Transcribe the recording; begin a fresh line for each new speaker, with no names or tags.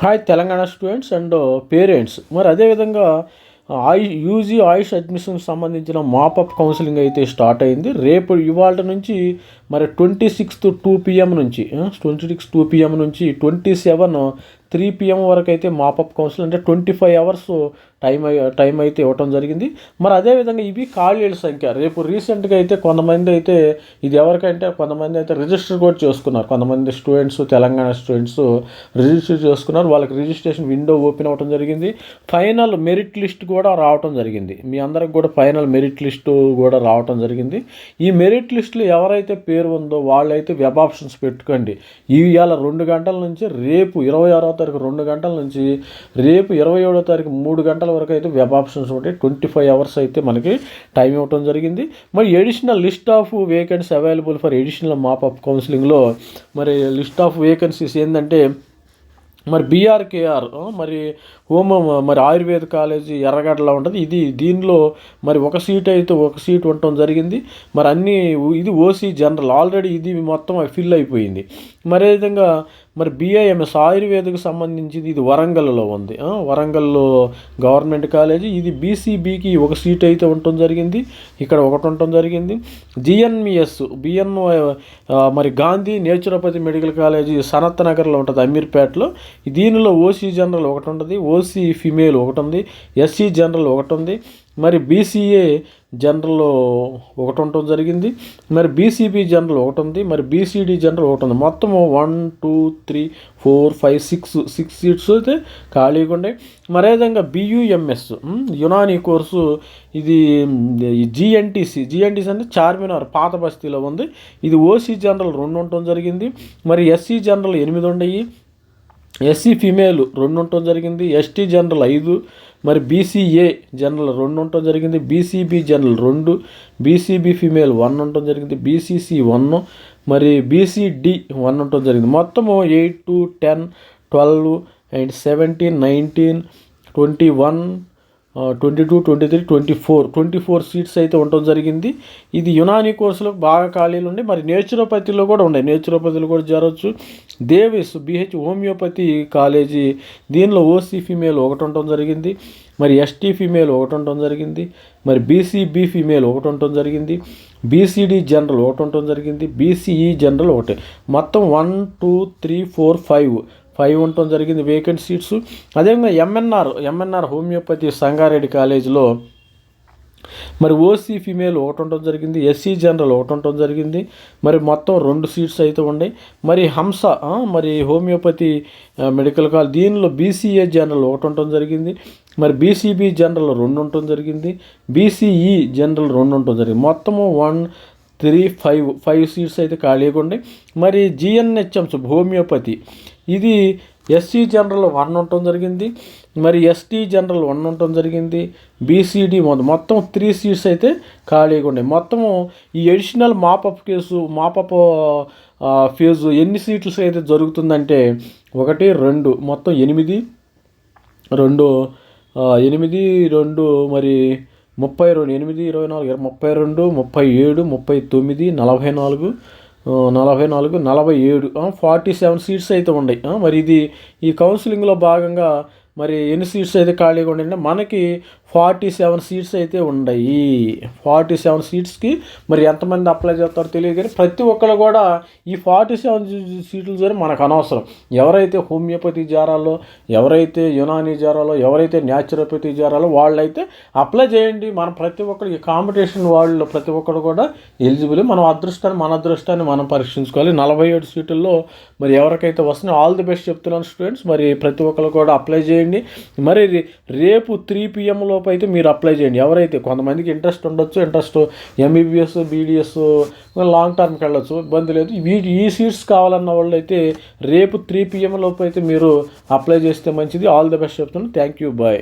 Hi Telangana students and parents మరి అదేవిధంగా ఆయుష్ uh, UG ఆయుష్ అడ్మిషన్కి సంబంధించిన మాపప్ కౌన్సిలింగ్ అయితే స్టార్ట్ అయింది. రేపు ఇవాళ నుంచి మరి ట్వంటీ సిక్స్త్ టూ పిఎం నుంచి uh, twenty six two PM నుంచి twenty seven uh, three PM వరకు అయితే మాపప్ కౌన్సిల్ అంటే twenty five hours time time అయితే ఇవ్వటం జరిగింది. మరి అదేవిధంగా ఇవి ఖాళీల సంఖ్య. రేపు రీసెంట్గా అయితే కొంతమంది అయితే ఇది ఎవరికంటే కొంతమంది అయితే రిజిస్టర్ కూడా చేసుకున్నారు. కొంతమంది స్టూడెంట్స్ తెలంగాణ స్టూడెంట్స్ రిజిస్టర్ చేసుకున్నారు. వాళ్ళకి రిజిస్ట్రేషన్ విండో ఓపెన్ అవ్వడం జరిగింది. ఫైనల్ మెరిట్ లిస్ట్ కూడా రావటం జరిగింది. మీ అందరికి కూడా ఫైనల్ మెరిట్ లిస్టు కూడా రావటం జరిగింది. ఈ మెరిట్ లిస్టులో ఎవరైతే పేరు ఉందో వాళ్ళైతే వెబ్ ఆప్షన్స్ పెట్టుకోండి. ఇవాళ రెండు గంటల నుంచి రేపు ఇరవై ఆరో తారీఖు రెండు గంటల నుంచి రేపు ఇరవై ఏడో తారీఖు మూడు గంటల వరకు అయితే వెబ్ ఆప్షన్స్ ఉంటాయి ట్వంటీ ఫైవ్ అవర్స్ అయితే మనకి టైం ఇవ్వటం జరిగింది. మరి additional list of vacancy available for additional mop up కౌన్సిలింగ్లో మరి లిస్ట్ ఆఫ్ వేకెన్సీస్ ఏంటంటే మరి బీఆర్కేఆర్ మరి హోమ మరి ఆయుర్వేద కాలేజీ ఎర్రగడ్డలా ఉంటుంది. ఇది దీనిలో మరి ఒక సీట్ అయితే ఒక సీట్ ఉండటం జరిగింది. మరి అన్నీ ఇది ఓసీ జనరల్. ఆల్రెడీ ఇది మొత్తం ఫిల్ అయిపోయింది. మరి విధంగా మరి బీఐఎంఎస్ ఆయుర్వేదకు సంబంధించింది ఇది వరంగల్లో ఉంది. వరంగల్లో గవర్నమెంట్ కాలేజీ ఇది బీసీబీకి ఒక సీట్ అయితే ఉండటం జరిగింది. ఇక్కడ ఒకటి ఉండటం జరిగింది. జిఎన్మిఎస్ బిఎన్ మరి Gandhi naturopathy medical college Sanat నగర్లో ఉంటుంది అమీర్పేటలో. దీనిలో ఓసీ జనరల్ ఒకటి ఉంటుంది ఓసీ ఫిమేల్ ఒకటి ఉంది ఎస్సీ జనరల్ ఒకటి ఉంది. మరి బీసీఏ జనరల్ ఒకటి ఉండటం జరిగింది. మరి బీసీబీ జనరల్ ఒకటి ఉంది. మరి బీసీడీ జనరల్ ఒకటి ఉంది. మొత్తం one two three four five six six seats అయితే ఖాళీగా ఉండేవి మరే విధంగా బియుఎంఎస్ యునానీ కోర్సు ఇది జిఎన్టీసీ జిఎన్టీసీ అంటే చార్మినార్ పాత బస్తీలో ఉంది. ఇది ఓసీ జనరల్ రెండు ఉండటం జరిగింది. మరి ఎస్సీ జనరల్ ఎనిమిది ఉండయి. ఎస్సీ ఫిమేల్ రెండు ఉండటం జరిగింది. ఎస్టీ జనరల్ ఐదు. మరి బీసీఏ జనరల్ రెండు ఉండటం జరిగింది. బీసీబీ జనరల్ రెండు బీసీబీ ఫీమేల్ వన్ ఉండటం జరిగింది. బీసీసీ వన్ మరి బీసీడి వన్ ఉండటం జరిగింది. మొత్తము eight two ten twelve and seventeen nineteen twenty one twenty two twenty three twenty four twenty four seats అయితే ఉండటం జరిగింది. ఇది యునానీ కోర్సులో బాగా ఖాళీలు ఉన్నాయి. మరి నేచురోపతిలో కూడా ఉన్నాయి. నేచురోపతిలో కూడా జరగచ్చు. దేవిస్ బిహెచ్ హోమియోపతి కాలేజీ. దీనిలో ఓసీ ఫీమేల్ ఒకటి ఉండటం జరిగింది. మరి ఎస్టీ ఫీమేల్ ఒకటి ఉండటం జరిగింది. మరి బీసీబీ ఫీమేల్ ఒకటి ఉండటం జరిగింది. బీసీడీ జనరల్ ఒకటి ఉండటం జరిగింది. బీసీఈ జనరల్ ఒకటి. మొత్తం one two three four five. Five ఉండటం జరిగింది వేకెంట్ సీట్స్ అదేవిధంగా ఎంఎన్ఆర్ ఎంఎన్ఆర్ హోమియోపతి సంగారెడ్డి కాలేజీలో మరి ఓసీ ఫీమేల్ ఒకటి ఉండటం జరిగింది ఎస్సీ జనరల్ ఒకటి ఉండటం జరిగింది. మరి మొత్తం రెండు సీట్స్ అయితే ఉన్నాయి. మరి హంస మరి హోమియోపతి మెడికల్ కాలేజ్ దీనిలో బీసీఏ జనరల్ ఒకటి ఉండటం జరిగింది. మరి బీసీబీ జనరల్ రెండు ఉండటం జరిగింది. బీసీఈ జనరల్ రెండు ఉండటం జరిగింది. మొత్తము one three five five seats అయితే ఖాళీగా ఉండే మరి జిఎన్హెచ్ఎంస్ హోమియోపతి ఇది ఎస్సీ జనరల్ వన్ ఉండటం జరిగింది మరి ఎస్టీ జనరల్ వన్ ఉండటం జరిగింది బీసీడీ మొత్తం త్రీ సీట్స్ అయితే ఖాళీగా ఉన్నాయి. మొత్తము ఈ additional mop up case mop up phase ఎన్ని సీట్స్ అయితే జరుగుతుందంటే ఒకటి రెండు మొత్తం ఎనిమిది రెండు ఎనిమిది రెండు మరి ముప్పై రెండు ఎనిమిది ఇరవై నాలుగు ముప్పై రెండు ముప్పై ఏడు ముప్పై తొమ్మిది నలభై నాలుగు నలభై నాలుగు నలభై ఏడు ఫార్టీ సెవెన్ సీట్స్ అయితే ఉన్నాయి. మరి ఇది ఈ కౌన్సిలింగ్లో భాగంగా మరి ఎన్ని సీట్స్ అయితే ఖాళీగా ఉండే మనకి ఫార్టీ సెవెన్ సీట్స్ అయితే ఉన్నాయి ఫార్టీ సెవెన్ సీట్స్కి మరి ఎంతమంది అప్లై చేస్తారో తెలియదు కానీ ప్రతి ఒక్కరు కూడా ఈ ఫార్టీ సెవెన్ సీట్ల ద్వారా మనకు అనవసరం. ఎవరైతే హోమియోపతి జారాలో ఎవరైతే యునానీ జారాలో ఎవరైతే న్యాచురోపతి జారాలో వాళ్ళైతే అప్లై చేయండి. మనం ప్రతి ఒక్కరు ఈ కాంపిటీషన్ వాళ్ళు ప్రతి ఒక్కరు కూడా ఎలిజిబుల్. మనం అదృష్టాన్ని మన అదృష్టాన్ని మనం పరీక్షించుకోవాలి. నలభై ఏడు సీట్లలో మరి ఎవరికైతే వస్తున్నాయో ఆల్ ది బెస్ట్ చెప్తున్నాను స్టూడెంట్స్. మరి ప్రతి ఒక్కరు కూడా అప్లై చేయండి. మరి రేపు త్రీ పిఎంలో లోపు అయితే మీరు అప్లై చేయండి. ఎవరైతే కొంతమందికి ఇంట్రెస్ట్ ఉండొచ్చు ఇంట్రెస్ట్ ఎంబీబీఎస్ బీడీఎస్ లాంగ్ టర్మ్కి వెళ్ళొచ్చు ఇబ్బంది లేదు. వీటి ఈ సీట్స్ కావాలన్న వాళ్ళు అయితే రేపు త్రీ పిఎం లోపు అయితే మీరు అప్లై చేస్తే మంచిది. ఆల్ ది బెస్ట్ చెప్తున్నాను. Thank you bye